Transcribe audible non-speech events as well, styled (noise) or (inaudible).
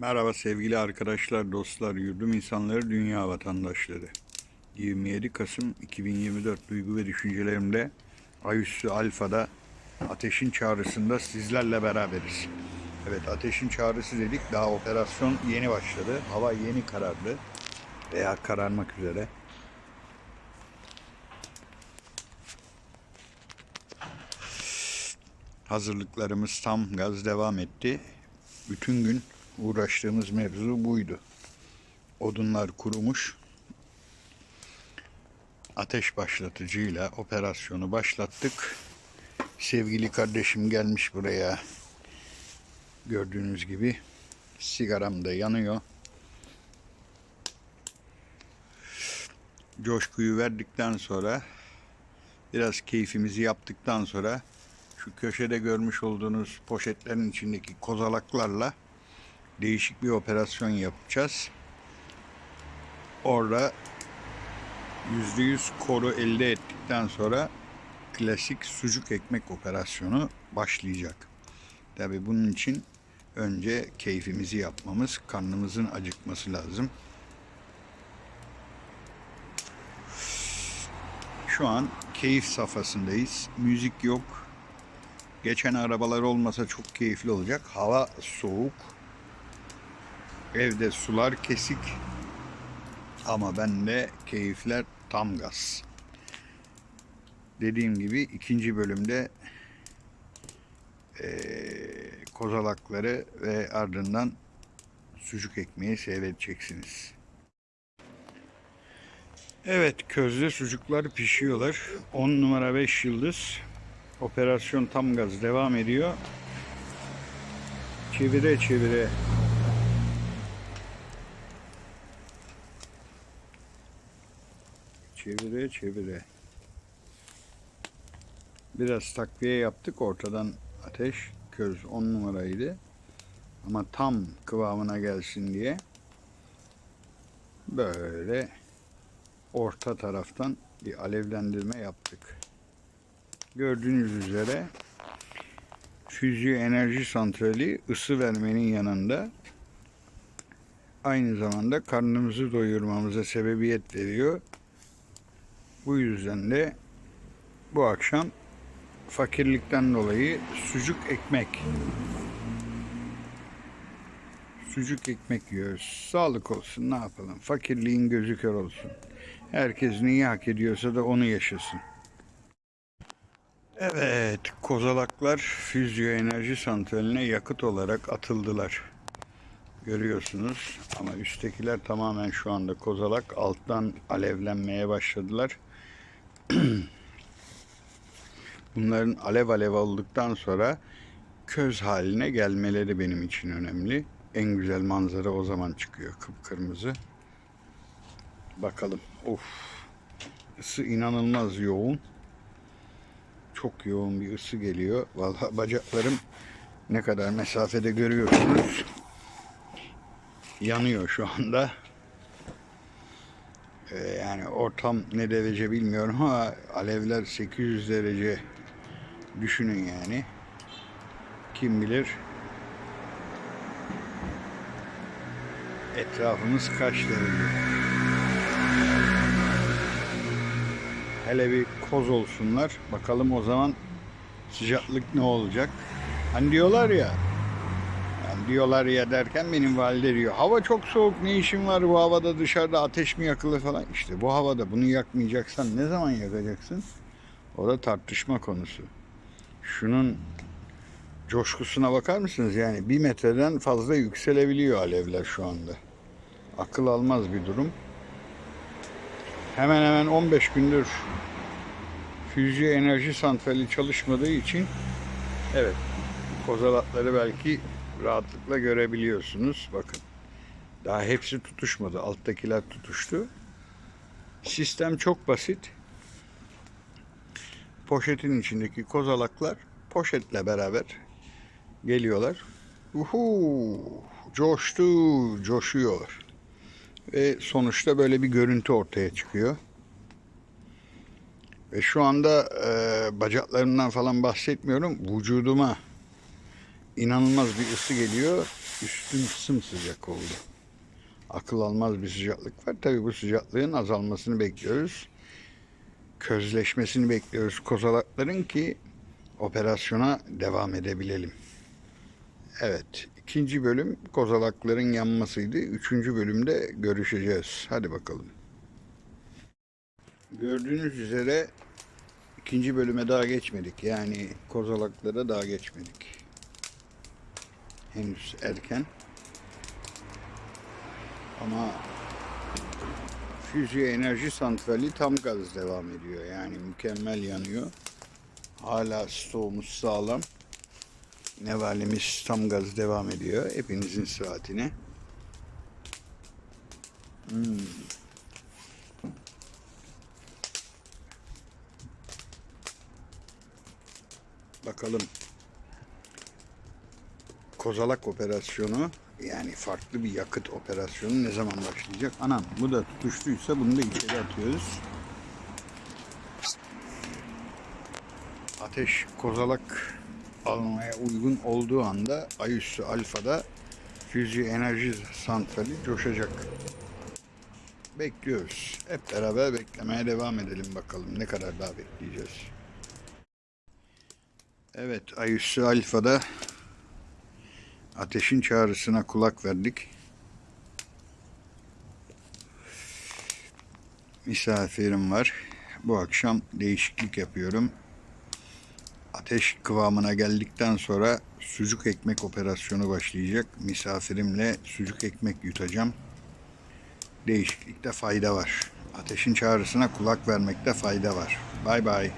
Merhaba sevgili arkadaşlar, dostlar, yurdum insanları, dünya vatandaşları. 27 Kasım 2024 duygu ve düşüncelerimde Ayüssü Alfa'da Ateşin Çağrısı'nda sizlerle beraberiz. Evet Ateşin Çağrısı dedik, daha operasyon yeni başladı. Hava yeni karardı veya kararmak üzere. Hazırlıklarımız tam gaz devam etti. Bütün gün uğraştığımız mevzu buydu. Odunlar kurumuş. Ateş başlatıcıyla operasyonu başlattık. Sevgili kardeşim gelmiş buraya. Gördüğünüz gibi sigaram da yanıyor. Coşkuyu verdikten sonra biraz keyfimizi yaptıktan sonra şu köşede görmüş olduğunuz poşetlerin içindeki kozalaklarla değişik bir operasyon yapacağız. Orada %100 koru elde ettikten sonra klasik sucuk ekmek operasyonu başlayacak. Tabi bunun için önce keyfimizi yapmamız, karnımızın acıkması lazım. Şu an keyif safhasındayız. Müzik yok. Geçen arabalar olmasa çok keyifli olacak. Hava soğuk. Evde sular kesik. Ama bende keyifler tam gaz. Dediğim gibi ikinci bölümde eee, kozalakları ve ardından sucuk ekmeği seyredeceksiniz. Evet közde sucuklar pişiyorlar. 10 numara 5 yıldız. Operasyon tam gaz devam ediyor. Çevire çevire Çevire çevire. Biraz takviye yaptık. Ortadan ateş köz 10 numaraydı. Ama tam kıvamına gelsin diye böyle orta taraftan bir alevlendirme yaptık. Gördüğünüz üzere füzyon enerji santrali ısı vermenin yanında aynı zamanda karnımızı doyurmamıza sebebiyet veriyor. Bu yüzden de bu akşam fakirlikten dolayı sucuk ekmek sucuk ekmek yiyoruz. Sağlık olsun ne yapalım. Fakirliğin gözü kör olsun. Herkes neyi hak ediyorsa da onu yaşasın. Evet, kozalaklar füzyon enerji santraline yakıt olarak atıldılar. Görüyorsunuz ama üsttekiler tamamen şu anda kozalak alttan alevlenmeye başladılar. (clears throat) Bunların alev alev olduktan sonra köz haline gelmeleri benim için önemli. En güzel manzara o zaman çıkıyor kıpkırmızı. Bakalım. Of. Isı inanılmaz yoğun. Çok yoğun bir ısı geliyor. Vallahi bacaklarım ne kadar mesafede görüyorsunuz. Yanıyor şu anda. Ee, yani ortam ne derece bilmiyorum ama alevler 800 derece düşünün yani. Kim bilir etrafımız kaç derece. Hele bir koz olsunlar. Bakalım o zaman sıcaklık ne olacak. Hani diyorlar ya diyorlar ya derken benim valide diyor. Hava çok soğuk ne işin var bu havada dışarıda ateş mi yakılır falan. İşte bu havada bunu yakmayacaksan ne zaman yakacaksın? O da tartışma konusu. Şunun coşkusuna bakar mısınız? Yani bir metreden fazla yükselebiliyor alevler şu anda. Akıl almaz bir durum. Hemen hemen 15 gündür füzyon enerji santrali çalışmadığı için evet kozalatları belki rahatlıkla görebiliyorsunuz. Bakın. Daha hepsi tutuşmadı. Alttakiler tutuştu. Sistem çok basit. Poşetin içindeki kozalaklar poşetle beraber geliyorlar. Uhu, coştu, coşuyor. Ve sonuçta böyle bir görüntü ortaya çıkıyor. Ve şu anda e, bacaklarımdan falan bahsetmiyorum. Vücuduma inanılmaz bir ısı geliyor. Üstüm sımsıcak oldu. Akıl almaz bir sıcaklık var. Tabii bu sıcaklığın azalmasını bekliyoruz. Közleşmesini bekliyoruz kozalakların ki operasyona devam edebilelim. Evet, ikinci bölüm kozalakların yanmasıydı. Üçüncü bölümde görüşeceğiz. Hadi bakalım. Gördüğünüz üzere ikinci bölüme daha geçmedik. Yani kozalaklara daha geçmedik. Henüz erken. Ama füze enerji santrali tam gaz devam ediyor. Yani mükemmel yanıyor. Hala stoğumuz sağlam. Nevalimiz tam gaz devam ediyor. Hepinizin saatine. Hmm. Bakalım. Kozalak operasyonu yani farklı bir yakıt operasyonu ne zaman başlayacak? Anam bu da tutuştuysa bunu da içeri atıyoruz. Ateş kozalak almaya uygun olduğu anda Ayüssü Alfa'da füze enerji santrali coşacak. Bekliyoruz. Hep beraber beklemeye devam edelim bakalım ne kadar daha bekleyeceğiz. Evet Ayüssü Alfa'da ateşin çağrısına kulak verdik. Misafirim var. Bu akşam değişiklik yapıyorum. Ateş kıvamına geldikten sonra sucuk ekmek operasyonu başlayacak. Misafirimle sucuk ekmek yutacağım. Değişiklikte fayda var. Ateşin çağrısına kulak vermekte fayda var. Bay bay.